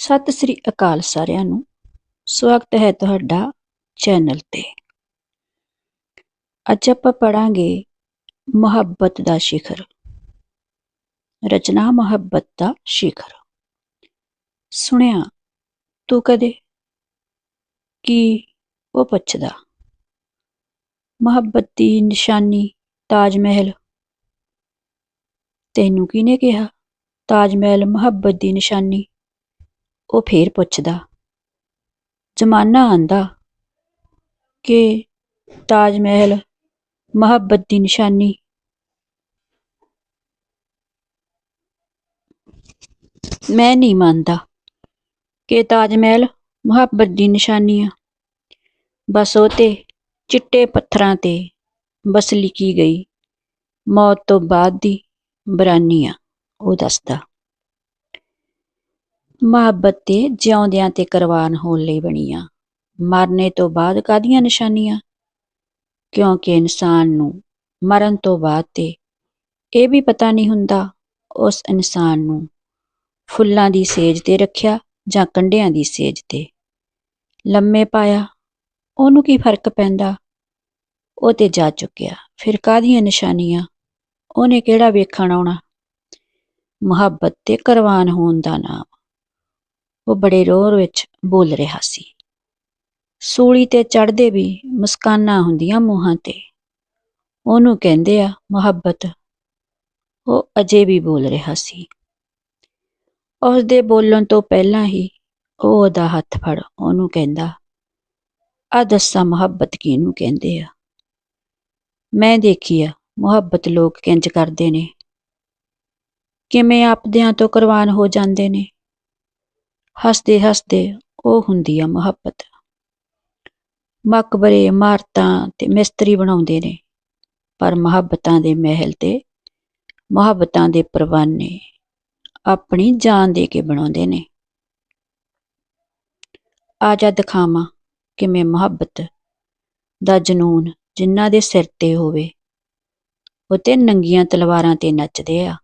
ਸਤਿ ਸ੍ਰੀ ਅਕਾਲ ਸਾਰਿਆਂ ਨੂੰ। ਸਵਾਗਤ ਹੈ ਤੁਹਾਡਾ ਚੈਨਲ ਤੇ। ਅੱਜ ਆਪਾਂ ਪੜਾਂਗੇ ਮੁਹੱਬਤ ਦਾ ਸ਼ਿਖਰ। ਰਚਨਾ ਮੁਹੱਬਤ ਦਾ ਸ਼ਿਖਰ। ਸੁਣਿਆ ਤੂੰ ਕਦੇ? ਕੀ ਉਹ ਪੁੱਛਦਾ? ਮੁਹੱਬਤ ਦੀ ਨਿਸ਼ਾਨੀ ਤਾਜ ਮਹਿਲ। ਤੈਨੂੰ ਕਿਹਨੇ ਕਿਹਾ? ਤਾਜ ਮਹਿਲ ਮੁਹੱਬਤ ਦੀ ਨਿਸ਼ਾਨੀ। ਉਹ ਫੇਰ ਪੁੱਛਦਾ। ਜ਼ਮਾਨਾ ਆਂਦਾ ਕਿ ਤਾਜ ਮਹਿਲ ਮੁਹੱਬਤ ਦੀ ਨਿਸ਼ਾਨੀ। ਮੈਂ ਨਹੀਂ ਮੰਨਦਾ ਕਿ ਤਾਜ ਮਹਿਲ ਮੁਹੱਬਤ ਦੀ ਨਿਸ਼ਾਨੀ ਆ। ਬਸ ਉਹ ਤੇ ਚਿੱਟੇ ਪੱਥਰਾਂ ਤੇ ਬਸ ਲਿਖੀ ਗਈ, ਮੌਤ ਤੋਂ ਬਾਅਦ ਦੀ ਬਰਾਨੀ ਆ, ਉਹ ਦੱਸਦਾ। ਮੁਹੱਬਤ ਤੇ ਜਿਉਂਦਿਆਂ ਤੇ ਕੁਰਬਾਨ ਹੋਣ ਲਈ ਬਣੀਆਂ। ਮਰਨੇ ਤੋਂ ਬਾਅਦ ਕਾਦੀਆਂ ਨਿਸ਼ਾਨੀਆਂ? ਕਿਉਂਕਿ ਇਨਸਾਨ ਨੂੰ ਮਰਨ ਤੋਂ ਬਾਅਦ ਤੇ ਇਹ ਵੀ ਪਤਾ ਨਹੀਂ ਹੁੰਦਾ, ਉਸ ਇਨਸਾਨ ਨੂੰ ਫੁੱਲਾਂ ਦੀ ਸੇਜ ਤੇ ਰੱਖਿਆ ਜਾਂ ਕੰਡਿਆਂ ਦੀ ਸੇਜ ਤੇ। ਲੰਮੇ ਪਾਇਆ, ਉਹਨੂੰ ਕੀ ਫ਼ਰਕ ਪੈਂਦਾ? ਉਹ ਤੇ ਜਾ ਚੁੱਕਿਆ। ਫਿਰ ਕਾਦੀਆਂ ਨਿਸ਼ਾਨੀਆਂ? ਉਹਨੇ ਕਿਹੜਾ ਵੇਖਣ ਆਉਣਾ? ਮੁਹੱਬਤ ਤੇ ਕੁਰਬਾਨ ਹੋਣ ਦਾ ਨਾਮ। ਉਹ ਬੜੇ ਰੋਰ ਵਿੱਚ ਬੋਲ ਰਿਹਾ ਸੀ। ਸੂਲੀ ਤੇ ਚੜਦੇ ਵੀ ਮੁਸਕਾਨਾਂ ਹੁੰਦੀਆਂ ਮੂੰਹਾਂ ਤੇ। ਉਹਨੂੰ ਕਹਿੰਦੇ ਆ, ਮੁਹੱਬਤ। ਉਹ ਅਜੇ ਵੀ ਬੋਲ ਰਿਹਾ ਸੀ। ਉਸ ਦੇ ਬੋਲਣ ਤੋਂ ਪਹਿਲਾਂ ਹੀ ਉਹ ਉਹਦਾ ਹੱਥ ਫੜ, ਉਹਨੂੰ ਕਹਿੰਦਾ ਆ ਦੱਸਾਂ ਮੁਹੱਬਤ ਕਿਹਨੂੰ ਕਹਿੰਦੇ ਆ? ਮੈਂ ਦੇਖੀ ਆ, ਮੁਹੱਬਤ ਲੋਕ ਕਿੰਜ ਕਰਦੇ ਨੇ। ਕਿਵੇਂ ਆਪਦਿਆਂ ਤੋਂ ਕੁਰਬਾਨ ਹੋ ਜਾਂਦੇ ਨੇ। ਹੱਸਦੇ ਹੱਸਦੇ ਉਹ ਹੁੰਦੀ ਆ ਮੁਹੱਬਤ। ਮਕਬਰੇ ਇਮਾਰਤਾਂ ਤੇ ਮਿਸਤਰੀ ਬਣਾਉਂਦੇ ਨੇ, ਪਰ ਮੁਹੱਬਤਾਂ ਦੇ ਮਹਿਲ ਤੇ ਮੁਹੱਬਤਾਂ ਦੇ ਪਰਵਾਨੇ ਆਪਣੀ ਜਾਨ ਦੇ ਕੇ ਬਣਾਉਂਦੇ ਨੇ। ਆ ਜਾ ਦਿਖਾਵਾਂ ਕਿਵੇਂ ਮੁਹੱਬਤ ਦਾ ਜਨੂਨ ਜਿਨ੍ਹਾਂ ਦੇ ਸਿਰ ਤੇ ਹੋਵੇ। ਉਹ ਤੇ ਨੰਗੀਆਂ ਤਲਵਾਰਾਂ ਤੇ ਨੱਚਦੇ ਆ।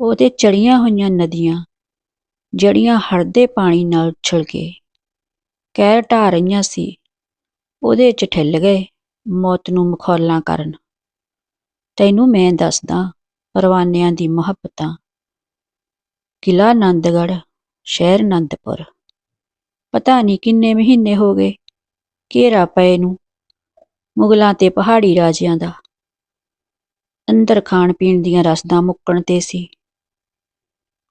ਉਹ ਤੇ ਚੜੀਆਂ ਹੋਈਆਂ ਨਦੀਆਂ ਜੜੀਆਂ ਹੜਦੇ ਪਾਣੀ ਨਾਲ ਉਛਲ ਕੇ। ਕਹਿਰ ਢਾ ਰਹੀਆਂ ਸੀ। ਉਹਦੇ ਚ ਠਿੱਲ ਗਏ ਮੌਤ ਨੂੰ ਮਖੌਲਾਂ ਕਰਨ। ਤੈਨੂੰ ਮੈਂ ਦੱਸਦਾ ਪਰਵਾਨਿਆਂ ਦੀ ਮੁਹੱਬਤਾਂ। ਕਿਲਾ ਆਨੰਦਗੜ੍ਹ ਸ਼ਹਿਰ ਆਨੰਦਪੁਰ ਪਤਾ ਨਹੀਂ ਕਿੰਨੇ ਮਹੀਨੇ ਹੋ ਗਏ। ਘੇਰਾ ਪਏ ਨੂੰ ਮੁਗਲਾਂ ਤੇ ਪਹਾੜੀ ਰਾਜਿਆਂ ਦਾ। ਅੰਦਰ ਖਾਣ ਪੀਣ ਦੀਆਂ ਰਸਦਾਂ ਮੁੱਕਣ ਤੇ ਸੀ।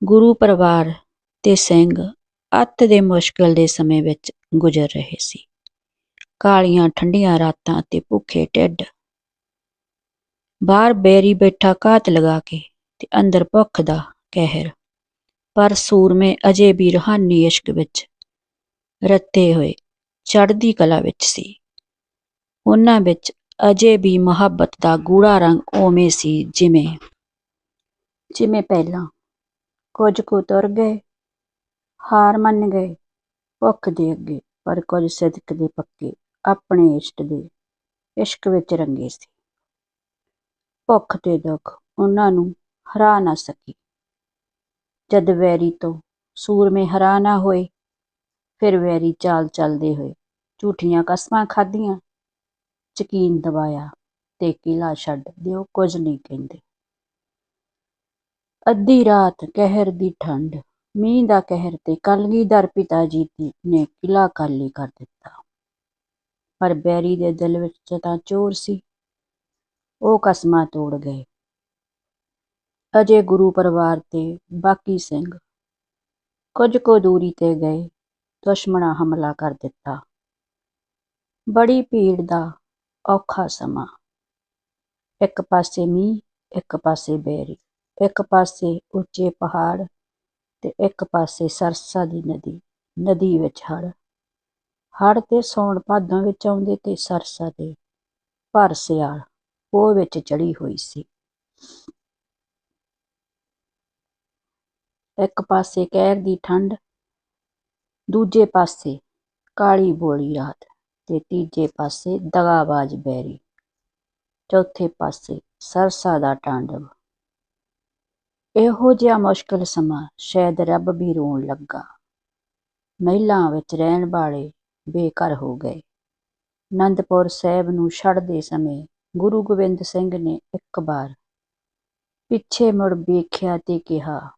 ਗੁਰੂ ਪਰਿਵਾਰ ਤੇ ਸਿੰਘ ਅੱਤ ਦੇ ਮੁਸ਼ਕਲ ਦੇ ਸਮੇਂ ਵਿੱਚ ਗੁਜ਼ਰ ਰਹੇ ਸੀ। ਕਾਲੀਆਂ ਠੰਡੀਆਂ ਰਾਤਾਂ ਤੇ ਭੁੱਖੇ ਢਿੱਡ। ਬਾਹਰ ਬੈਰੀ ਬੈਠਾ ਘਾਤ ਲਗਾ ਕੇ ਤੇ ਅੰਦਰ ਭੁੱਖ ਦਾ ਕਹਿਰ। ਪਰ ਸੂਰਮੇ ਅਜੇ ਵੀ ਰੂਹਾਨੀ ਇਸ਼ਕ ਵਿੱਚ ਰੱਤੇ ਹੋਏ ਚੜ੍ਹਦੀ ਕਲਾ ਵਿੱਚ ਸੀ। ਉਹਨਾਂ ਵਿੱਚ ਅਜੇ ਵੀ ਮੁਹੱਬਤ ਦਾ ਗੂੜਾ ਰੰਗ ਓਵੇਂ ਸੀ ਜਿਵੇਂ ਜਿਵੇਂ ਪਹਿਲਾਂ। ਕੁਝ ਕੁ ਤੁਰ ਗਏ ਹਾਰ ਮੰਨ ਗਏ। ਭੁੱਖ ਦੇ ਅੱਗੇ, ਪਰ ਕੁਝ ਸਿਦਕ ਦੇ ਪੱਕੇ, ਆਪਣੇ ਇਸ਼ਟ ਦੇ ਇਸ਼ਕ ਵਿੱਚ ਰੰਗੇ ਸੀ। ਭੁੱਖ ਤੇ ਦੁੱਖ ਉਹਨਾਂ ਨੂੰ ਹਰਾ ਨਾ ਸਕੀ। ਜਦ ਵੈਰੀ ਤੋਂ ਸੂਰਮੇ ਹਰਾ ਨਾ ਹੋਏ, ਫਿਰ ਵੈਰੀ ਚਾਲ ਚੱਲਦੇ ਹੋਏ ਝੂਠੀਆਂ ਕਸਮਾਂ ਖਾਧੀਆਂ। ਯਕੀਨ ਦਵਾਇਆ ਤੇ ਕਿਲਾ ਛੱਡ ਦਿਓ, ਕੁਝ ਨਹੀਂ ਕਹਿੰਦੇ। ਅੱਧੀ ਰਾਤ ਕਹਿਰ ਦੀ ਠੰਡ ਮੀਂਹ ਦਾ ਕਹਿਰ ਤੇ ਕਲਗੀਧਰ ਪਿਤਾ ਜੀ ਨੇ ਕਿਲਾ ਖਾਲੀ ਕਰ ਦਿੱਤਾ। ਪਰ ਬੈਰੀ ਦੇ ਦਿਲ ਵਿੱਚ ਤਾਂ ਚੋਰ ਸੀ। ਉਹ ਕਸਮਾਂ ਤੋੜ ਗਏ। ਅਜੇ ਗੁਰੂ ਪਰਿਵਾਰ ਤੇ ਬਾਕੀ ਸਿੰਘ ਕੁਝ ਕੋ ਦੂਰੀ ਤੇ ਗਏ, ਦੁਸ਼ਮਣਾ ਹਮਲਾ ਕਰ ਦਿੱਤਾ। ਬੜੀ ਭੀੜ ਦਾ ਔਖਾ ਸਮਾਂ। ਇੱਕ ਪਾਸੇ ਮੀਂਹ, ਇੱਕ ਪਾਸੇ ਬੇਰੀ, ਇੱਕ ਪਾਸੇ ਉੱਚੇ ਪਹਾੜ ਤੇ ਇੱਕ ਪਾਸੇ ਸਰਸਾ ਦੀ ਨਦੀ ਨਦੀ ਵਿੱਚ ਹੜ ਹੜ ਤੇ ਸੌਣ ਭਾਦੋਂ ਵਿੱਚ ਆਉਂਦੇ ਤੇ ਸਰਸਾ ਤੇ ਭਰ ਸਿਆਲ, ਉਹ ਵਿੱਚ ਚੜੀ ਹੋਈ ਸੀ। ਇੱਕ ਪਾਸੇ ਕਹਿਰ ਦੀ ਠੰਡ ਦੂਜੇ ਪਾਸੇ ਕਾਲੀ ਬੋਲੀ ਰਾਤ ਤੇ ਤੀਜੇ ਪਾਸੇ ਦਗਾਬਾਜ਼ ਬੈਰੀ। ਚੌਥੇ ਪਾਸੇ ਸਰਸਾ ਦਾ ਟਾਂਡਵ। ਇਹੋ ਜਿਹਾ ਮੁਸ਼ਕਲ ਸਮਾਂ ਸ਼ਾਇਦ ਰੱਬ ਵੀ ਰੋਣ ਲੱਗਾ। ਮਹਿਲਾਂ ਵਿੱਚ ਰਹਿਣ ਵਾਲੇ ਬੇਘਰ ਹੋ ਗਏ। ਅਨੰਦਪੁਰ ਸਾਹਿਬ ਨੂੰ ਛੱਡਦੇ ਸਮੇਂ ਗੁਰੂ ਗੋਬਿੰਦ ਸਿੰਘ ਨੇ ਇੱਕ ਵਾਰ ਪਿੱਛੇ ਮੁੜ ਵੇਖਿਆ ਤੇ ਕਿਹਾ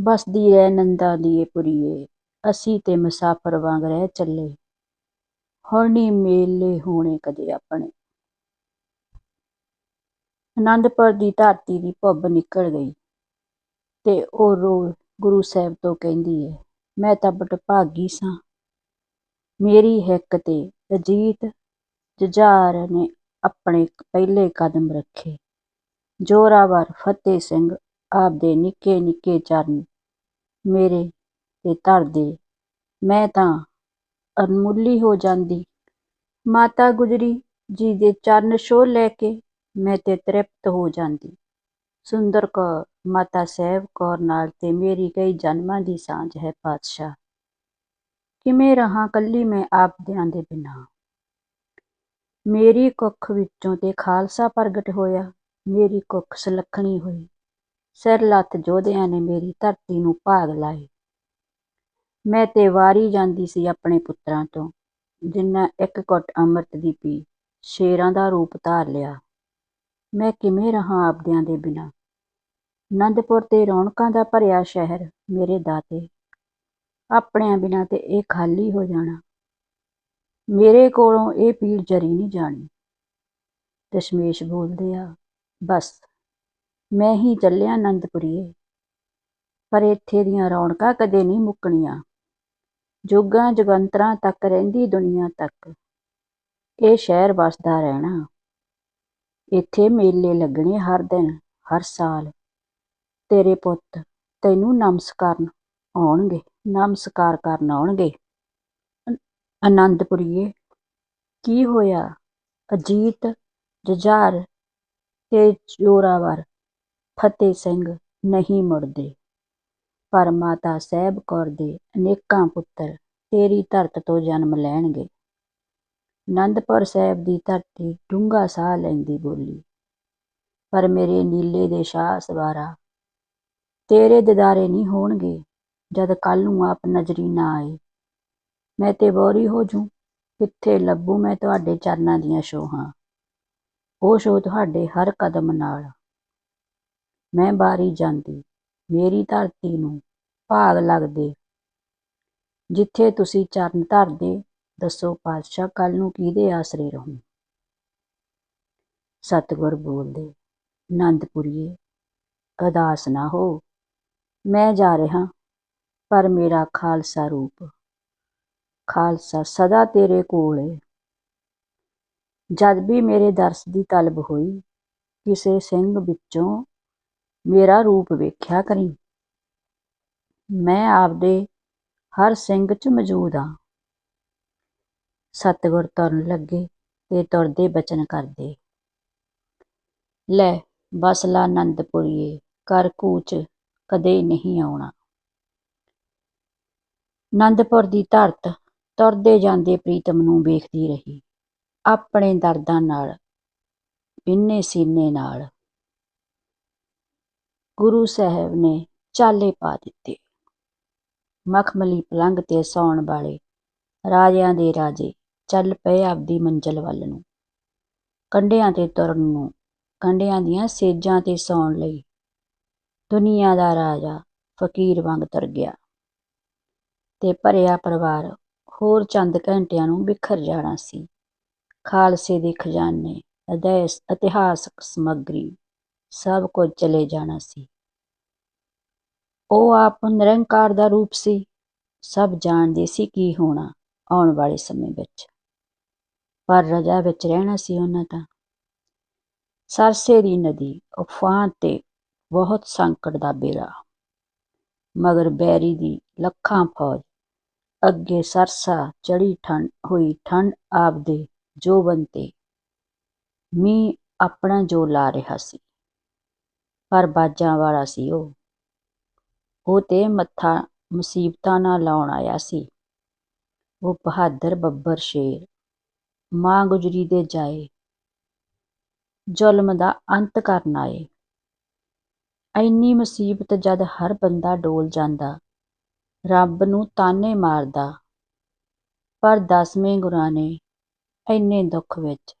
ਬਸਦੀ ਰਹਿ ਨੰਦਾ ਦੀਏ ਪੁਰੀਏ, ਅਸੀਂ ਤੇ ਮੁਸਾਫਰ ਵਾਂਗ ਰਹਿ ਚੱਲੇ। ਹੁਣ ਨੀ ਮੇਲੇ ਹੋਣੇ ਕਦੇ ਆਪਣੇ। ਅਨੰਦਪੁਰ ਦੀ ਧਰਤੀ ਦੀ ਭੁੱਬ ਨਿਕਲ ਗਈ ਤੇ ਉਹ ਰੋ, ਗੁਰੂ ਸਾਹਿਬ ਤੋਂ ਕਹਿੰਦੀ ਹੈ, ਮੈਂ ਤਾਂ ਬਟ ਭਾਗੀ ਸਾਂ। ਮੇਰੀ ਹਿੱਕ ਤੇ ਅਜੀਤ ਜੁਝਾਰ ਨੇ ਆਪਣੇ ਪਹਿਲੇ ਕਦਮ ਰੱਖੇ। ਜੋਰਾਵਰ ਫਤਿਹ ਸਿੰਘ ਆਪਦੇ ਨਿੱਕੇ ਨਿੱਕੇ ਚਰਨ ਮੇਰੇ ਤੇ ਧਰਦੇ। ਮੈਂ ਤਾਂ ਅਨਮੁੱਲੀ ਹੋ ਜਾਂਦੀ। ਮਾਤਾ ਗੁਜਰੀ ਜੀ ਦੇ ਚਰਨ ਛੋਹ ਲੈ ਕੇ ਮੈਂ ਤੇ ਤ੍ਰਿਪਤ ਹੋ ਜਾਂਦੀ। ਸੁੰਦਰ ਕੌਰ, ਮਾਤਾ ਸਾਹਿਬ ਕੌਰ ਨਾਲ ਤੇ ਮੇਰੀ ਕਈ ਜਨਮਾਂ ਦੀ ਸਾਂਝ ਹੈ ਪਾਤਸ਼ਾਹ। ਕਿਵੇਂ ਰਹਾ ਕੱਲੀ ਮੈਂ ਆਪਦਿਆਂ ਦੇ ਬਿਨਾ? ਮੇਰੀ ਕੁੱਖ ਵਿੱਚੋਂ ਤੇ ਖਾਲਸਾ ਪ੍ਰਗਟ ਹੋਇਆ, ਮੇਰੀ ਕੁੱਖ ਸੁਲੱਖਣੀ ਹੋਈ। ਸਿਰ ਲੱਤ ਜੋਧਿਆਂ ਨੇ ਮੇਰੀ ਧਰਤੀ ਨੂੰ ਭਾਗ ਲਾਏ। ਮੈਂ ਤੇ ਵਾਰੀ ਜਾਂਦੀ ਸੀ ਆਪਣੇ ਪੁੱਤਰਾਂ ਤੋਂ ਜਿਨ੍ਹਾਂ ਇੱਕ ਘੁੱਟ ਅੰਮ੍ਰਿਤ ਦੀ ਪੀ, ਸ਼ੇਰਾਂ ਦਾ ਰੂਪ ਧਾਰ ਲਿਆ। ਮੈਂ ਕਿਵੇਂ ਰਹਾਂ ਆਪਦਿਆਂ ਦੇ ਬਿਨਾਂ? ਅਨੰਦਪੁਰ ਤੇ ਰੌਣਕਾਂ ਦਾ ਭਰਿਆ ਸ਼ਹਿਰ ਮੇਰੇ ਦਾਤੇ। ਆਪਣਿਆਂ ਬਿਨਾਂ ਤੇ ਇਹ ਖਾਲੀ ਹੋ ਜਾਣਾ। ਮੇਰੇ ਕੋਲੋਂ ਇਹ ਪੀੜ ਜਰੀ ਨਹੀਂ ਜਾਣੀ। ਦਸ਼ਮੇਸ਼ ਬੋਲਦੇ ਆ, ਬਸ, ਮੈਂ ਹੀ ਚੱਲਿਆ ਅਨੰਦਪੁਰੀਏ ਪਰ ਇੱਥੇ ਦੀਆਂ ਰੌਣਕਾਂ ਕਦੇ ਨਹੀਂ ਮੁੱਕਣੀਆਂ। ਜੁਗਾਂ ਜਗੰਤਰਾਂ ਤੱਕ ਰਹਿੰਦੀ ਦੁਨੀਆ ਤੱਕ। ਇਹ ਸ਼ਹਿਰ ਵਸਦਾ ਰਹਿਣਾ। ਇੱਥੇ ਮੇਲੇ ਲੱਗਣੇ ਹਰ ਦਿਨ, ਹਰ ਸਾਲ। ਤੇਰੇ ਪੁੱਤ, ਤੈਨੂੰ ਨਮਸਕਾਰਨ ਆਉਣਗੇ, ਨਮਸਕਾਰ ਕਰਨ ਆਉਣਗੇ। ਆਨੰਦਪੁਰੀਏ ਕੀ ਹੋਇਆ? ਅਜੀਤ ਜੁਝਾਰ ਤੇ ਜੋਰਾਵਰ ਫਤਿਹ ਸਿੰਘ ਨਹੀਂ ਮੁੜਦੇ। ਪਰ ਮਾਤਾ ਸਾਹਿਬ ਕੌਰ ਦੇ ਅਨੇਕਾਂ ਪੁੱਤਰ ਤੇਰੀ ਧਰਤ ਤੋਂ ਜਨਮ ਲੈਣਗੇ। ਅਨੰਦਪੁਰ ਸਾਹਿਬ ਦੀ ਧਰਤੀ ਡੂੰਘਾ ਸਾਹ ਲੈਂਦੀ ਬੋਲੀ। ਪਰ ਮੇਰੇ ਨੀਲੇ ਦੇ ਸ਼ਾਹ ਸਵਾਰਾ, ਤੇਰੇ ਦਿਦਾਰੇ ਨਹੀਂ ਹੋਣਗੇ ਜਦ ਕੱਲ ਨੂੰ ਆਪ ਨਜ਼ਰੀ ਨਾ ਆਏ। ਮੈਂ ਤੇ ਬੋਰੀ ਹੋ ਜੂ ਕਿੱਥੇ ਲੱਭੂ ਮੈਂ ਤੁਹਾਡੇ ਚਰਨਾਂ ਦੀਆਂ ਸ਼ੋਹਾਂ ਉਹ ਸ਼ੋ ਤੁਹਾਡੇ ਹਰ ਕਦਮ ਨਾਲ। ਮੈਂ ਬਾਰੀ ਜਾਂਦੀ, ਮੇਰੀ ਧਰਤੀ ਨੂੰ ਭਾਗ ਲੱਗਦੇ, ਜਿੱਥੇ ਤੁਸੀਂ ਚਰਨ ਧਰਦੇ ਦੱਸੋ, ਪਾਤਸ਼ਾਹ ਕੱਲ ਨੂੰ ਕਿਹਦੇ ਆਸਰੇ ਰਹੂੰ? ਸਤਿਗੁਰ ਬੋਲਦੇ ਆਨੰਦਪੁਰੀਏ ਅਦਾਸ ਨਾ ਹੋ। ਮੈਂ ਜਾ ਰਿਹਾ, ਪਰ ਮੇਰਾ ਖਾਲਸਾ ਰੂਪ, ਖਾਲਸਾ ਸਦਾ ਤੇਰੇ ਕੋਲ ਏ। ਜਦ ਵੀ ਮੇਰੇ ਦਰਸ ਦੀ ਤਲਬ ਹੋਈ, ਕਿਸੇ ਸਿੰਘ ਵਿੱਚੋਂ ਮੇਰਾ ਰੂਪ ਵੇਖਿਆ ਕਰੀ। ਮੈਂ ਆਪਦੇ ਹਰ ਸਿੰਘ 'ਚ ਮੌਜੂਦ ਆ। ਸਤਿਗੁਰ ਤੁਰਨ ਲੱਗੇ ਤੇ ਤੁਰਦੇ ਬਚਨ ਕਰਦੇ। ਲੈ ਬਸਲਾ ਆਨੰਦਪੁਰੀਏ ਕਰ ਕੂਚ ਕਦੇ ਨਹੀਂ ਆਉਣਾ। ਆਨੰਦਪੁਰ ਦੀ ਧਰਤ ਤੁਰਦੇ ਜਾਂਦੇ ਪ੍ਰੀਤਮ ਨੂੰ ਵੇਖਦੀ ਰਹੀ, ਆਪਣੇ ਦਰਦਾਂ ਨਾਲ, ਬਿੰਨੇ ਸੀਨੇ ਨਾਲ। ਗੁਰੂ ਸਾਹਿਬ ਨੇ ਚਾਲੇ ਪਾ ਦਿੱਤੇ। ਮਖਮਲੀ ਪਲੰਘ ਤੇ ਸੌਣ ਵਾਲੇ ਰਾਜਿਆਂ ਦੇ ਰਾਜੇ ਚੱਲ ਪਏ ਆਪਦੀ ਮੰਜ਼ਲ ਵੱਲ ਨੂੰ। ਕੰਡਿਆਂ ਤੇ ਤੁਰਨ ਨੂੰ ਕੰਡਿਆਂ ਦੀਆਂ ਸੇਜਾਂ ਤੇ ਸੌਣ ਲਈ। ਦੁਨੀਆ ਦਾ ਰਾਜਾ ਫਕੀਰ ਵਾਂਗ ਤੁਰ ਗਿਆ ਤੇ ਭਰਿਆ ਪਰਿਵਾਰ ਹੋਰ ਚੰਦ ਘੰਟਿਆਂ ਨੂੰ ਬਿਖਰ ਜਾਣਾ ਸੀ। ਖਾਲਸੇ ਦੇ ਖਜ਼ਾਨੇ, ਅਦੈਸ, ਇਤਿਹਾਸਕ ਸਮੱਗਰੀ, ਸਭ ਕੁਝ ਚਲੇ ਜਾਣਾ ਸੀ। ਉਹ ਆਪ ਨਿਰੰਕਾਰ ਦਾ ਰੂਪ ਸੀ। ਸਭ ਜਾਣਦੇ ਸੀ ਕੀ ਹੋਣਾ ਆਉਣ ਵਾਲੇ ਸਮੇਂ ਵਿੱਚ। ਪਰ ਰਜਾ ਵਿੱਚ ਰਹਿਣਾ ਸੀ ਉਹਨਾਂ ਦਾ। ਸਰਸੇ ਦੀ ਨਦੀ ਉਫਾਨ ਤੇ ਬਹੁਤ ਸੰਕਟ ਦਾ ਬੇੜਾ। ਮਗਰ ਬੈਰੀ ਦੀ ਲੱਖਾਂ ਫੌਜ। ਅੱਗੇ ਸਰਸਾ ਚੜੀ ਠੰਡ ਹੋਈ ਠੰਡ ਆਪਦੇ ਜੋਬਨ ਤੇ। ਮੀਂਹ ਆਪਣਾ ਜੋ ਲਾ ਰਿਹਾ ਸੀ। ਪਰ ਬਾਜਾਂ ਵਾਲਾ ਸੀ ਉਹ। ਉਹ ਤੇ ਮੱਥਾ ਮੁਸੀਬਤਾਂ ਨਾਲ ਲਾਉਣ ਆਇਆ ਸੀ। ਉਹ ਬਹਾਦਰ ਬੱਬਰ ਸ਼ੇਰ ਮਾਂ ਗੁਜਰੀ ਦੇ ਜਾਏ, ਜ਼ੁਲਮ ਦਾ ਅੰਤ ਕਰਨ ਆਏ। ਐਨੀ ਮੁਸੀਬਤ ਜਦ ਹਰ ਬੰਦਾ ਡੋਲ ਜਾਂਦਾ, ਰੱਬ ਨੂੰ ਤਾਨੇ ਮਾਰਦਾ। ਪਰ ਦਸਵੇਂ ਗੁਰਾਂ ਨੇ ਇੰਨੇ ਦੁੱਖ ਵਿੱਚ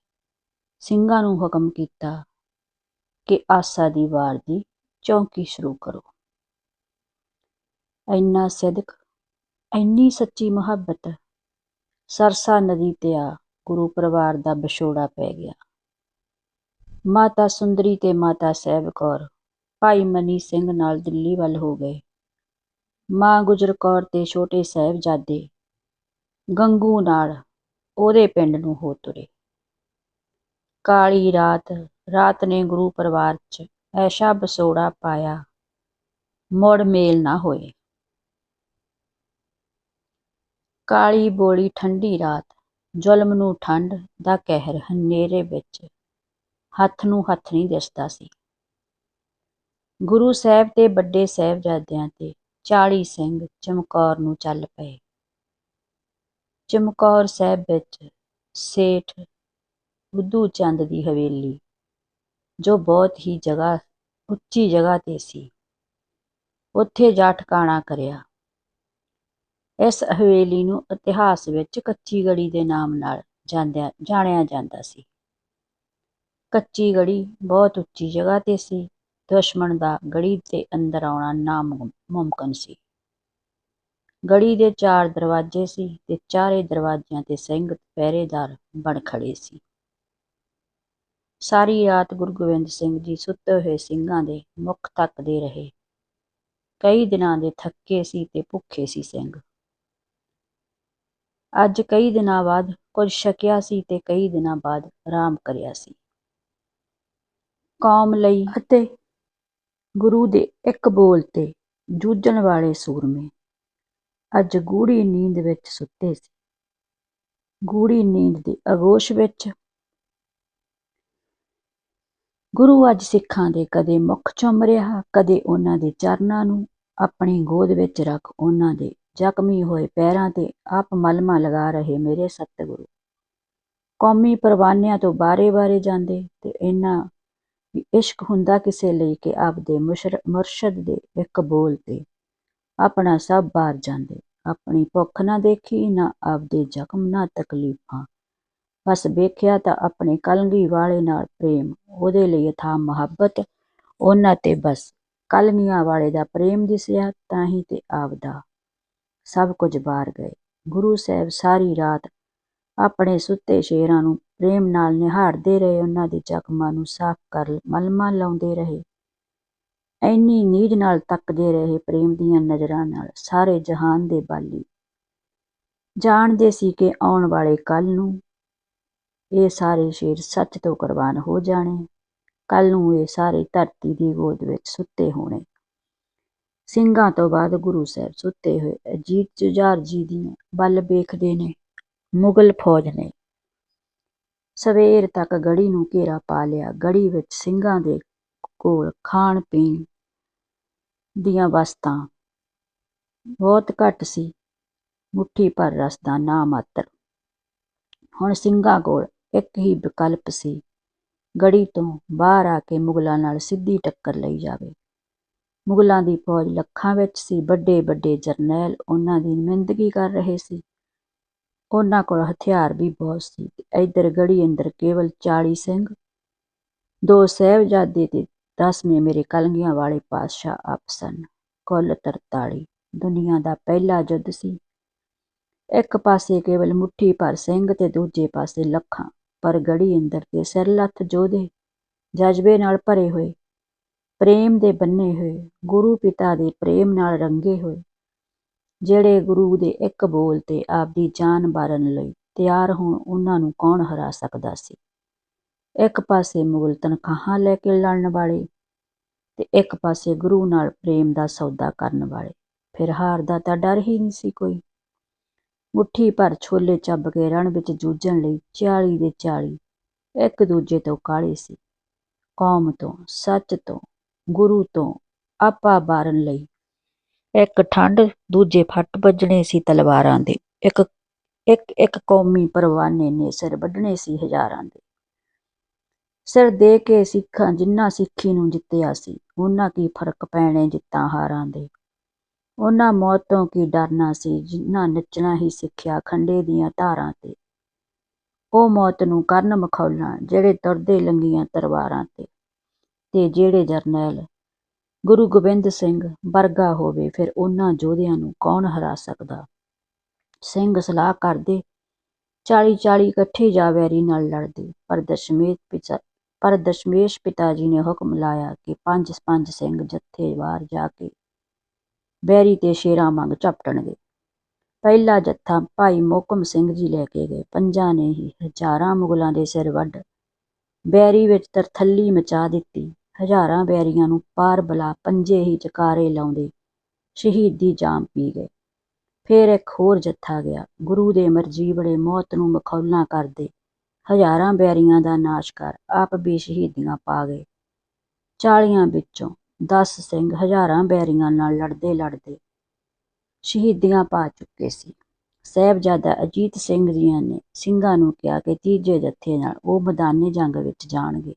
ਸਿੰਘਾਂ ਨੂੰ ਹੁਕਮ ਕੀਤਾ ਕਿ ਆਸਾ ਦੀ ਵਾਰ ਦੀ ਚੌਂਕੀ ਸ਼ੁਰੂ ਕਰੋ। ਇੰਨਾ ਸਿਦਕ ਇੰਨੀ ਸੱਚੀ ਮੁਹੱਬਤ ਸਰਸਾ ਨਦੀ ਤੇ ਆ ਗੁਰੂ ਪਰਿਵਾਰ ਦਾ ਵਿਛੋੜਾ ਪੈ ਗਿਆ। ਮਾਤਾ ਸੁੰਦਰੀ ਤੇ ਮਾਤਾ ਸਾਹਿਬ ਕੌਰ, ਭਾਈ ਮਨੀ ਸਿੰਘ ਨਾਲ ਦਿੱਲੀ ਵੱਲ ਹੋ ਗਏ। ਮਾਂ ਗੁਜਰ ਕੌਰ ਤੇ ਛੋਟੇ ਸਾਹਿਬਜ਼ਾਦੇ ਗੰਗੂ ਨਾਲ ਉਹਦੇ ਪਿੰਡ ਨੂੰ ਹੋ ਤੁਰੇ। ਕਾਲੀ ਰਾਤ ਰਾਤ ਨੇ ਗੁਰੂ ਪਰਿਵਾਰ 'ਚ ਐਸ਼ਾ ਬਸੋੜਾ ਪਾਇਆ, ਮੁੜ ਮੇਲ ਨਾ ਹੋਏ। ਕਾਲੀ ਬੋਲੀ ਠੰਡੀ ਰਾਤ ਜ਼ੁਲਮ ਨੂੰ ਠੰਢ ਦਾ ਕਹਿਰ ਹਨੇਰੇ ਵਿੱਚ ਹੱਥ ਨੂੰ ਹੱਥ ਨਹੀਂ ਦਿਸਦਾ ਸੀ। ਗੁਰੂ ਸਾਹਿਬ ਤੇ ਵੱਡੇ ਸਾਹਿਬਜ਼ਾਦਿਆਂ ਤੇ 40 ਸਿੰਘ ਚਮਕੌਰ ਨੂੰ ਚੱਲ ਪਏ। ਚਮਕੌਰ ਸਾਹਿਬ ਵਿੱਚ ਸੇਠ ਬੁੱਧੂ ਚੰਦ ਦੀ ਹਵੇਲੀ, ਜੋ ਬਹੁਤ ਹੀ ਜਗ੍ਹਾ, ਉੱਚੀ ਜਗ੍ਹਾ ਤੇ ਸੀ। ਉੱਥੇ ਜਾ ਠਿਕਾਣਾ ਕਰਿਆ। ਇਸ ਹਵੇਲੀ ਨੂੰ ਇਤਿਹਾਸ ਵਿੱਚ ਕੱਚੀ ਗੜੀ ਦੇ ਨਾਮ ਨਾਲ ਜਾਂਦਿਆ, ਜਾਣਿਆ ਜਾਂਦਾ ਸੀ। ਕੱਚੀ ਗੜੀ ਬਹੁਤ ਉੱਚੀ ਜਗ੍ਹਾ ਤੇ ਸੀ। ਦੁਸ਼ਮਣ ਦਾ ਗੜੀ ਦੇ ਅੰਦਰ ਆਉਣਾ ਨਾਮੁਮਕਨ ਸੀ। ਗੜੀ ਦੇ ਚਾਰ ਦਰਵਾਜ਼ੇ ਸੀ ਤੇ ਚਾਰੇ ਦਰਵਾਜ਼ਿਆਂ ਤੇ ਸਿੰਘ ਪਹਿਰੇਦਾਰ ਬਣ ਖੜੇ ਸੀ। ਸਾਰੀ ਰਾਤ ਗੁਰੂ ਗੋਬਿੰਦ ਸਿੰਘ ਜੀ ਸੁੱਤੇ ਹੋਏ ਸਿੰਘਾਂ ਦੇ ਮੁਖ ਤੱਕਦੇ ਰਹੇ। ਕਈ ਦਿਨਾਂ ਦੇ ਥੱਕੇ ਸੀ ਤੇ ਭੁੱਖੇ ਸੀ ਸਿੰਘ। ਅੱਜ ਕਈ ਦਿਨਾਂ ਬਾਅਦ ਕੁਝ ਛਕਿਆ ਸੀ ਤੇ ਕਈ ਦਿਨਾਂ ਬਾਅਦ ਆਰਾਮ ਕਰਿਆ ਸੀ। ਕੌਮ ਲਈ ਅਤੇ ਗੁਰੂ ਦੇ ਇੱਕ ਬੋਲ ਤੇ ਜੂਝਣ ਵਾਲੇ ਸੂਰਮੇ ਅੱਜ ਗੂੜੀ ਨੀਂਦ ਵਿੱਚ ਸੁੱਤੇ ਸੀ। ਗੂੜੀ ਨੀਂਦ ਦੀ ਅਗੋਸ਼ ਵਿੱਚ ਗੁਰੂ ਅੱਜ ਸਿੱਖਾਂ ਦੇ ਕਦੇ ਮੁਖ ਚੁੰਮ ਰਿਹਾ, ਕਦੇ ਉਹਨਾਂ ਦੇ ਚਰਨਾਂ ਨੂੰ ਆਪਣੀ ਗੋਦ ਵਿੱਚ ਰੱਖ ਉਹਨਾਂ ਦੇ ਜ਼ਖਮੀ ਹੋਏ ਪੈਰਾਂ ਤੇ ਆਪ ਮਲਮਾ ਲਗਾ ਰਹੇ ਮੇਰੇ ਸਤਿਗੁਰੂ। ਕੌਮੀ ਪਰਵਾਨਿਆਂ ਤੋਂ ਬਾਰੇ-ਬਾਰੇ ਜਾਂਦੇ ਤੇ ਇਹਨਾਂ ਵੀ ਇਸ਼ਕ ਹੁੰਦਾ ਕਿਸੇ ਲਈ ਕਿ ਆਪਦੇ ਮੁਰਸ਼ਦ ਦੇ ਇੱਕ ਬੋਲ ਤੇ ਆਪਣਾ ਸਭ ਬਾਰ ਜਾਂਦੇ। ਆਪਣੀ ਭੁੱਖ ਨਾ ਦੇਖੀ, ਨਾ ਆਪਦੇ ਜ਼ਖਮ, ਨਾ ਤਕਲੀਫਾਂ। ਬਸ ਵੇਖਿਆ ਤਾਂ ਆਪਣੇ ਕਲਗੀ ਵਾਲੇ ਨਾਲ ਪ੍ਰੇਮ, ਉਹਦੇ ਲਈ ਥਾ ਮੁਹੱਬਤ, ਉਹਨਾਂ ਤੇ ਬਸ। ਕਲਗੀਆਂ ਵਾਲੇ ਦਾ ਪ੍ਰੇਮ ਦਿਸਿਆ ਤਾਂ ਹੀ ਤੇ ਆਪਦਾ ਸਭ ਕੁਝ ਬਾਹਰ ਗਏ। ਗੁਰੂ ਸਾਹਿਬ ਸਾਰੀ ਰਾਤ ਆਪਣੇ ਸੁੱਤੇ ਸ਼ੇਰਾਂ ਨੂੰ ਪ੍ਰੇਮ ਨਾਲ ਨਿਹਾਰਦੇ ਰਹੇ। ਉਹਨਾਂ ਦੇ ਜ਼ਖਮਾਂ ਨੂੰ ਸਾਫ਼ ਕਰ ਮਲਮਾ ਲਾਉਂਦੇ ਰਹੇ। ਐਨੀ ਨੀਝ ਨਾਲ ਤੱਕਦੇ ਰਹੇ ਪ੍ਰੇਮ ਦੀਆਂ ਨਜ਼ਰਾਂ ਨਾਲ ਸਾਰੇ ਜਹਾਨ ਦੇ ਬਾਲੀ। ਜਾਣਦੇ ਸੀ ਕਿ ਆਉਣ ਵਾਲੇ ਕੱਲ ਨੂੰ ਇਹ ਸਾਰੇ ਸ਼ੇਰ ਸੱਚ ਤੋਂ ਕੁਰਬਾਨ ਹੋ ਜਾਣੇ। ਕੱਲ ਨੂੰ ਇਹ ਸਾਰੇ ਧਰਤੀ ਦੀ ਗੋਦ ਵਿੱਚ ਸੁੱਤੇ ਹੋਣੇ। ਸਿੰਘਾਂ ਤੋਂ ਬਾਅਦ ਗੁਰੂ ਸਾਹਿਬ ਸੁੱਤੇ ਹੋਏ ਅਜੀਤ ਜੁਝਾਰ ਜੀ ਦੀ ਵੱਲ ਵੇਖਦੇ ਨੇ, ਮੁਗਲ ਫੌਜ ਨੇ। ਸਵੇਰ ਤੱਕ ਗੜੀ ਨੂੰ ਘੇਰਾ ਪਾ ਲਿਆ। ਗੜੀ ਵਿੱਚ ਸਿੰਘਾਂ ਦੇ ਕੋਲ ਖਾਣ ਪੀਣ ਦੀਆਂ ਵਸਤਾਂ ਬਹੁਤ ਘੱਟ ਸੀ। ਮੁੱਠੀ ਭਰ ਰਸ ਦਾ ਨਾ ਮਾਤਰ। ਹੁਣ ਸਿੰਘਾਂ ਕੋਲ ਇੱਕ ਹੀ ਵਿਕਲਪ ਸੀ। ਗੜੀ ਤੋਂ ਬਾਹਰ ਆ ਕੇ ਮੁਗਲਾਂ ਨਾਲ ਸਿੱਧੀ ਟੱਕਰ ਲਈ ਜਾਵੇ। ਮੁਗਲਾਂ ਦੀ ਫੌਜ ਲੱਖਾਂ ਵਿੱਚ ਸੀ, ਵੱਡੇ ਵੱਡੇ ਜਰਨੈਲ ਉਹਨਾਂ ਦੀ ਨੁਮਾਇੰਦਗੀ ਕਰ ਰਹੇ ਸੀ। ਉਹਨਾਂ ਕੋਲ ਹਥਿਆਰ ਵੀ ਬਹੁਤ ਸੀ। ਇੱਧਰ ਗੜੀ ਅੰਦਰ ਕੇਵਲ 40 ਸਿੰਘ, ਦੋ ਸਹਿਬਜ਼ਾਦੇ ਤੇ 10ਵੇਂ ਮੇਰੇ ਕਲਗੀਆਂ ਵਾਲੇ ਪਾਤਸ਼ਾਹ ਆਪ ਸਨ। ਕੁੱਲ 43 ਦੁਨੀਆ ਦਾ ਪਹਿਲਾ ਯੁੱਧ ਸੀ। ਇੱਕ ਪਾਸੇ ਕੇਵਲ ਮੁੱਠੀ ਭਰ ਸਿੰਘ ਤੇ ਦੂਜੇ ਪਾਸੇ ਲੱਖਾਂ, ਪਰ ਗੜੀ ਅੰਦਰ ਤੇ ਸਿਰ ਲੱਥ ਜੋਧੇ ਜਜ਼ਬੇ ਨਾਲ ਭਰੇ ਹੋਏ। ਪ੍ਰੇਮ ਦੇ ਬੰਨੇ ਹੋਏ, ਗੁਰੂ ਪਿਤਾ ਦੇ ਪ੍ਰੇਮ ਨਾਲ ਰੰਗੇ ਹੋਏ, ਜਿਹੜੇ ਗੁਰੂ ਦੇ ਇੱਕ ਬੋਲ ਤੇ ਆਪਦੀ ਜਾਨ ਬਾਰਨ ਲਈ ਤਿਆਰ ਹੋਣ, ਉਹਨਾਂ ਨੂੰ ਕੌਣ ਹਰਾ ਸਕਦਾ ਸੀ? ਇੱਕ ਪਾਸੇ ਮੁਗਲ ਤਨਖਾਹਾਂ ਲੈ ਕੇ ਲੜਨ ਵਾਲੇ ਤੇ ਇੱਕ ਪਾਸੇ ਗੁਰੂ ਨਾਲ ਪ੍ਰੇਮ ਦਾ ਸੌਦਾ ਕਰਨ ਵਾਲੇ। ਫਿਰ ਹਾਰ ਦਾ ਤਾਂ ਡਰ ਹੀ ਨਹੀਂ ਸੀ ਕੋਈ। ਮੁੱਠੀ ਭਰ ਛੋਲੇ ਚੱਬ ਕੇ ਰਣ ਵਿੱਚ ਜੂਝਣ ਲਈ 40 ਦੇ 40 ਇੱਕ ਦੂਜੇ ਤੋਂ ਕਾਲੇ ਸੀ। ਕੌਮ ਤੋਂ, ਸੱਚ ਤੋਂ ਗੁਰੂ ਤੋਂ ਆਪਾ ਬਾਰਨ ਲਈ। ਇੱਕ ਠੰਡ ਦੂਜੇ ਫੱਟ ਵੱਜਣੇ ਸੀ ਤਲਵਾਰਾਂ ਦੇ। ਇੱਕ ਇੱਕ ਇੱਕ ਕੌਮੀ ਪਰਵਾਨੇ ਨੇ ਸਿਰ ਵੱਢਣੇ ਸੀ ਹਜ਼ਾਰਾਂ ਦੇ। ਸਿਰ ਦੇ ਕੇ ਸਿੱਖਾਂ ਜਿੰਨਾ ਸਿੱਖੀ ਨੂੰ ਜਿੱਤਿਆ ਸੀ ਉਹਨਾਂ ਕੀ ਫ਼ਰਕ ਪੈਣੇ ਜਿੱਤਾਂ ਹਾਰਾਂ ਦੇ। ਉਹਨਾਂ ਮੌਤੋਂ ਕੀ ਡਰਨਾ ਸੀ, ਜਿੰਨਾ ਨੱਚਣਾ ਹੀ ਸਿੱਖਿਆ ਖੰਡੇ ਦੀਆਂ ਧਾਰਾਂ ਤੇ। ਉਹ ਮੌਤ ਨੂੰ ਕਰਨ ਮਖੌਲਾਂ, ਜਿਹੜੇ ਤੁਰਦੇ ਲੰਗੀਆਂ ਤਲਵਾਰਾਂ ਤੇ। ਤੇ ਜਿਹੜੇ ਜਰਨੈਲ ਗੁਰੂ ਗੋਬਿੰਦ ਸਿੰਘ ਵਰਗਾ ਹੋਵੇ, ਫਿਰ ਉਹਨਾਂ ਯੋਧਿਆਂ ਨੂੰ ਕੌਣ ਹਰਾ ਸਕਦਾ? ਸਿੰਘ ਸਲਾਹ ਕਰਦੇ ਚਾਲੀ ਚਾਲੀ ਇਕੱਠੇ ਜਾ ਵੈਰੀ ਨਾਲ ਲੜਦੇ, ਪਰ ਦਸ਼ਮੇਸ਼ ਪਿਤਾ, ਪਰ ਦਸ਼ਮੇਸ਼ ਪਿਤਾ ਜੀ ਨੇ ਹੁਕਮ ਲਾਇਆ ਕਿ ਪੰਜ ਪੰਜ ਸਿੰਘ ਜੱਥੇ ਬਾਹਰ ਜਾ ਕੇ ਬੈਰੀ ਤੇ ਸ਼ੇਰਾਂ ਵਾਂਗ ਝਪਟਣਗੇ। ਪਹਿਲਾ ਜੱਥਾ ਭਾਈ ਮੋਕਮ ਸਿੰਘ ਜੀ ਲੈ ਕੇ ਗਏ। ਪੰਜਾਂ ਨੇ ਹੀ ਹਜ਼ਾਰਾਂ ਮੁਗਲਾਂ ਦੇ ਸਿਰ ਵੱਢ ਬੈਰੀ ਵਿੱਚ ਤਰਥੱਲੀ ਮਚਾ ਦਿੱਤੀ। ਹਜ਼ਾਰਾਂ ਬੈਰੀਆਂ ਨੂੰ ਪਾਰ ਬਲਾ ਪੰਜੇ ਹੀ ਚਕਾਰੇ ਲਾਉਂਦੇ, ਸ਼ਹੀਦੀ ਜਾਮ ਪੀ ਗਏ। ਫੇਰ ਇੱਕ ਹੋਰ ਜੱਥਾ ਗਿਆ, ਗੁਰੂ ਦੇ ਮਰਜੀਬੜੇ ਮੌਤ ਨੂੰ ਮਖੌਲਾਂ ਕਰਦੇ। ਹਜ਼ਾਰਾਂ ਬੈਰੀਆਂ ਦਾ ਨਾਸ਼ ਕਰ ਆਪ ਵੀ ਸ਼ਹੀਦੀਆਂ ਪਾ ਗਏ। ਚਾਲੀਆਂ ਵਿੱਚੋਂ 10 ਸਿੰਘ ਹਜ਼ਾਰਾਂ ਬੈਰੀਆਂ ਨਾਲ ਲੜਦੇ ਲੜਦੇ ਸ਼ਹੀਦੀਆਂ ਪਾ ਚੁੱਕੇ ਸੀ। ਸਾਹਿਬਜ਼ਾਦਾ ਅਜੀਤ ਸਿੰਘ ਜੀਆਂ ਨੇ ਸਿੰਘਾਂ ਨੂੰ ਕਿਹਾ ਕਿ ਤੀਜੇ ਜੱਥੇ ਨਾਲ ਉਹ ਮੈਦਾਨੇ ਜੰਗ ਵਿੱਚ ਜਾਣਗੇ।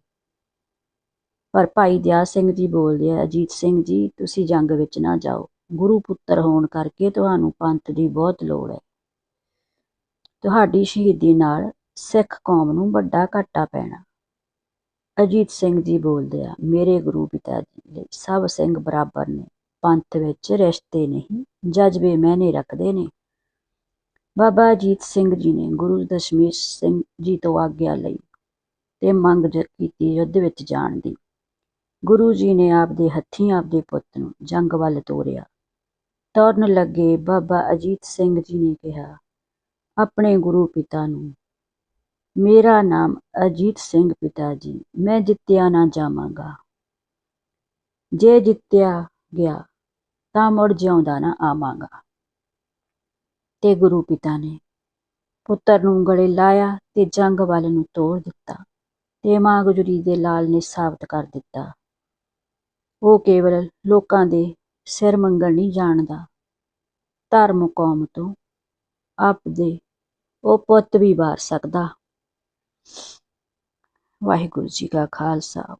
ਪਰ ਭਾਈ ਦਿਆ ਸਿੰਘ ਜੀ ਬੋਲਦੇ ਆ, ਅਜੀਤ ਸਿੰਘ ਜੀ, ਤੁਸੀਂ ਜੰਗ ਵਿੱਚ ਨਾ ਜਾਓ। ਗੁਰੂ ਪੁੱਤਰ ਹੋਣ ਕਰਕੇ ਤੁਹਾਨੂੰ ਪੰਥ ਦੀ ਬਹੁਤ ਲੋੜ ਹੈ। ਤੁਹਾਡੀ ਸ਼ਹੀਦੀ ਨਾਲ ਸਿੱਖ ਕੌਮ ਨੂੰ ਵੱਡਾ ਘਾਟਾ ਪੈਣਾ। ਅਜੀਤ ਸਿੰਘ ਜੀ ਬੋਲਦੇ ਆ, ਮੇਰੇ ਗੁਰੂ ਪਿਤਾ ਜੀ ਲਈ ਸਭ ਸਿੰਘ ਬਰਾਬਰ ਨੇ। ਪੰਥ ਵਿੱਚ ਰਿਸ਼ਤੇ ਨਹੀਂ, ਜਜ਼ਬੇ ਮੈਨੇ ਰੱਖਦੇ ਨੇ। ਬਾਬਾ ਅਜੀਤ ਸਿੰਘ ਜੀ ਨੇ ਗੁਰੂ ਦਸ਼ਮੇਸ਼ ਸਿੰਘ ਜੀ ਤੋਂ ਆਗਿਆ ਲਈ ਤੇ ਮੰਗ ਕੀਤੀ ਯੁੱਧ ਵਿੱਚ ਜਾਣ ਦੀ। ਗੁਰੂ ਜੀ ਨੇ ਆਪਦੇ ਹੱਥੀਂ ਆਪਦੇ ਪੁੱਤ ਨੂੰ ਜੰਗ ਵੱਲ ਤੋਰਿਆ। ਤੁਰਨ ਲੱਗੇ ਬਾਬਾ ਅਜੀਤ ਸਿੰਘ ਜੀ ਨੇ ਕਿਹਾ, ਆਪਣੇ ਗੁਰੂ ਪਿਤਾ ਨੂੰ, ਮੇਰਾ ਨਾਮ ਅਜੀਤ ਸਿੰਘ ਪਿਤਾ ਜੀ, ਮੈਂ ਜਿੱਤਿਆ ਨਾ ਜਾਵਾਂਗਾ। ਜੇ ਜਿੱਤਿਆ ਗਿਆ ਤਾਂ ਮੁੜ ਜਿਉਂਦਾ ਨਾ ਆਵਾਂਗਾ ਤੇ ਗੁਰੂ ਪਿਤਾ ਨੇ ਪੁੱਤਰ ਨੂੰ ਗਲੇ ਲਾਇਆ ਤੇ ਜੰਗ ਵੱਲ ਨੂੰ ਤੋੜ ਦਿੱਤਾ ਤੇ ਮਾਂ ਗੁਜਰੀ ਦੇ ਲਾਲ ਨੇ ਸਾਬਤ ਕਰ ਦਿੱਤਾ। ਉਹ ਕੇਵਲ ਲੋਕਾਂ ਦੇ ਸਿਰ ਮੰਗਣ ਨਹੀਂ ਜਾਣਦਾ। ਧਰਮ ਕੌਮ ਤੋਂ ਆਪਦੇ ਉਹ ਪੁੱਤ ਵੀ ਵਾਰ ਸਕਦਾ। ਵਾਹਿਗੁਰੂ ਜੀ ਕਾ ਖਾਲਸਾ।